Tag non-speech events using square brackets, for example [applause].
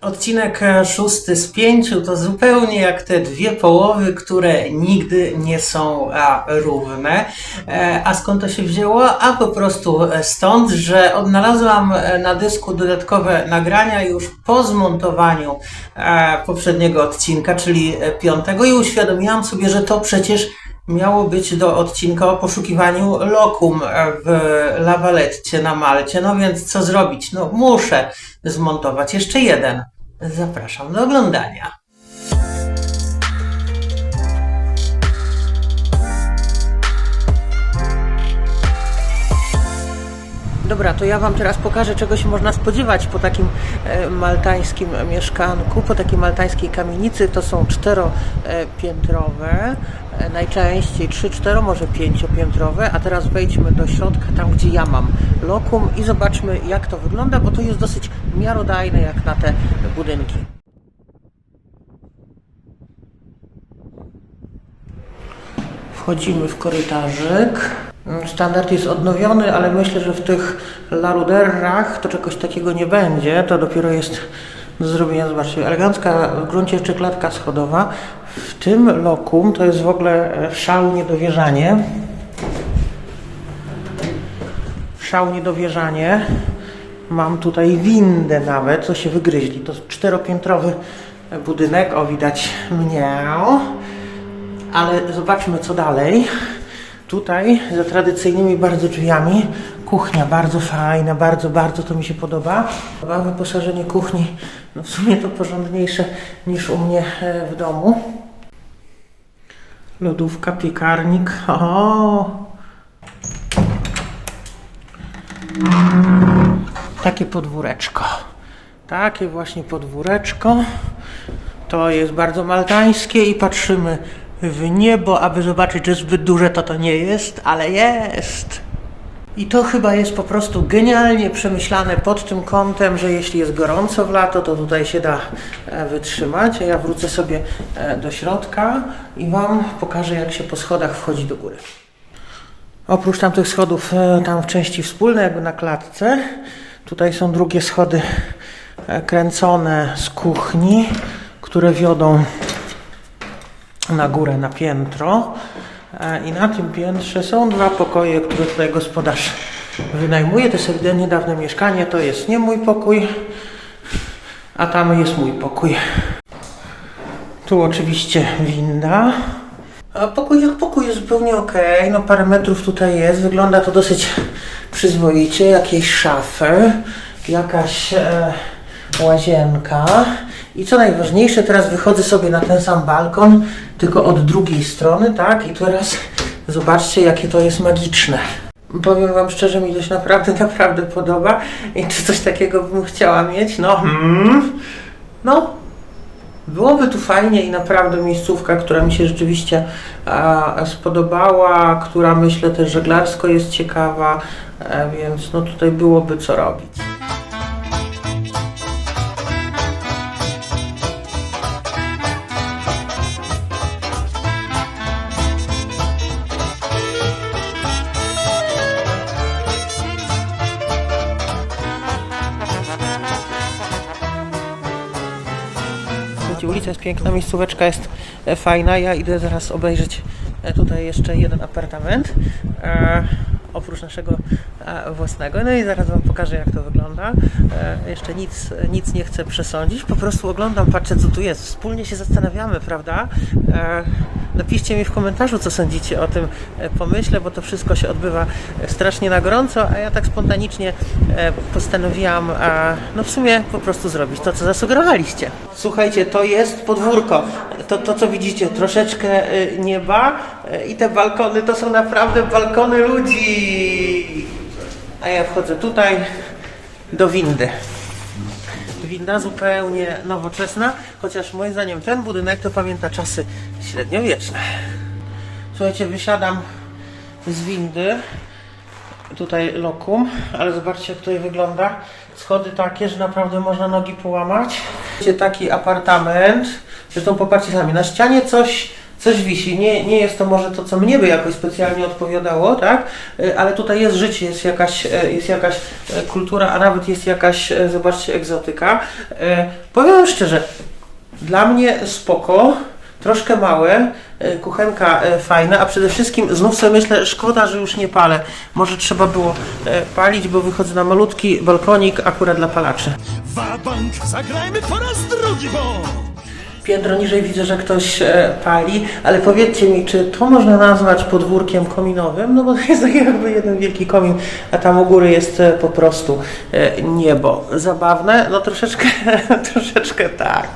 Odcinek e, szósty z pięciu to zupełnie jak te dwie połowy, które nigdy nie są równe. E, A skąd to się wzięło? A po prostu e, stąd, że odnalazłam na dysku dodatkowe nagrania już po zmontowaniu poprzedniego odcinka, czyli piątego i uświadomiłam sobie, że to przecież miało być do odcinka o poszukiwaniu lokum w La Valetcie na Malcie. No więc co zrobić? No muszę zmontować jeszcze jeden. Zapraszam do oglądania. Dobra, to ja Wam teraz pokażę, czego się można spodziewać po takim e, maltańskim mieszkanku, po takiej maltańskiej kamienicy. To są czteropiętrowe, e, najczęściej trzy, cztero, może pięciopiętrowe. A teraz wejdźmy do środka, tam gdzie ja mam lokum i zobaczmy, jak to wygląda, bo to jest dosyć miarodajne jak na te budynki. Wchodzimy w korytarzyk. Standard jest odnowiony, ale myślę, że w tych laruderach to czegoś takiego nie będzie. To dopiero jest do zrobienia. Zobaczcie, elegancka w gruncie jeszcze klatka schodowa. W tym lokum to jest w ogóle e, szał niedowierzanie. Szał niedowierzanie. Mam tutaj windę nawet, co się wygryźli. To czteropiętrowy budynek. O, widać mnie. Ale zobaczmy co dalej. Tutaj za tradycyjnymi bardzo drzwiami kuchnia bardzo fajna, bardzo, bardzo to mi się podoba. A Wyposażenie kuchni no w sumie to porządniejsze niż u mnie e, w domu. Lodówka, piekarnik. O! Takie podwóreczko. Takie właśnie podwóreczko. To jest bardzo maltańskie i patrzymy w niebo, aby zobaczyć, że zbyt duże to to nie jest, ale jest. I to chyba jest po prostu genialnie przemyślane pod tym kątem, że jeśli jest gorąco w lato, to tutaj się da e, wytrzymać. A ja wrócę sobie e, do środka i Wam pokażę, jak się po schodach wchodzi do góry. Oprócz tamtych schodów, e, tam w części wspólnej, jakby na klatce, tutaj są drugie schody kręcone z kuchni, które wiodą na górę, na piętro. E, I na tym piętrze są dwa pokoje, które tutaj gospodarz wynajmuje. To jest ewidentnie dawne mieszkanie. To jest nie mój pokój, a tam jest mój pokój. Tu oczywiście winda. A pokój jak pokój jest zupełnie ok. No parę metrów tutaj jest. Wygląda to dosyć przyzwoicie. Jakieś szafy, jakaś e, łazienka. I co najważniejsze, teraz wychodzę sobie na ten sam balkon, tylko od drugiej strony, tak? I teraz zobaczcie, jakie to jest magiczne. Powiem Wam szczerze, mi to się naprawdę, [laughs] naprawdę podoba. I czy coś takiego bym chciała mieć? No, hmm. no, Byłoby tu fajnie i naprawdę miejscówka, która mi się rzeczywiście spodobała, która myślę też żeglarsko jest ciekawa, e, więc no tutaj byłoby co robić. Ulica jest piękna, miejscóweczka jest e, fajna. Ja idę zaraz obejrzeć e, tutaj jeszcze jeden apartament. E, oprócz naszego własnego. No i zaraz Wam pokażę, jak to wygląda. Jeszcze nic, nic nie chcę przesądzić. Po prostu oglądam, patrzę, co tu jest. Wspólnie się zastanawiamy, prawda? Napiszcie mi w komentarzu, co sądzicie o tym e, pomyśle, bo to wszystko się odbywa e, strasznie na gorąco, a ja tak spontanicznie e, postanowiłam, no w sumie po prostu zrobić to, co zasugerowaliście. Słuchajcie, to jest podwórko. To, to co widzicie, troszeczkę nieba i te balkony to są naprawdę balkony ludzi. A ja wchodzę tutaj do windy. Winda zupełnie nowoczesna, chociaż moim zdaniem ten budynek to pamięta czasy średniowieczne. Słuchajcie, wysiadam z windy, tutaj lokum, ale zobaczcie jak tutaj wygląda. Schody takie, że naprawdę można nogi połamać. Wiecie, taki apartament, zresztą popatrzcie sami, na ścianie coś coś wisi. Nie, nie jest to może to, co mnie by jakoś specjalnie odpowiadało, tak? E, Ale tutaj jest życie, jest jakaś, e, jest jakaś e, kultura, a nawet jest jakaś, zobaczcie, egzotyka. Powiem szczerze, dla mnie spoko, troszkę małe, kuchenka fajna, a przede wszystkim znów sobie myślę, szkoda, że już nie palę. Może trzeba było palić, bo wychodzę na malutki balkonik akurat dla palaczy. Wabank, zagrajmy po raz drugi, bo... Piętro niżej widzę, że ktoś e, pali, ale powiedzcie mi, czy to można nazwać podwórkiem kominowym? No bo to [laughs] jest tak jakby jeden wielki komin, a tam u góry jest e, po prostu e, niebo. Zabawne? No troszeczkę, [laughs] troszeczkę tak.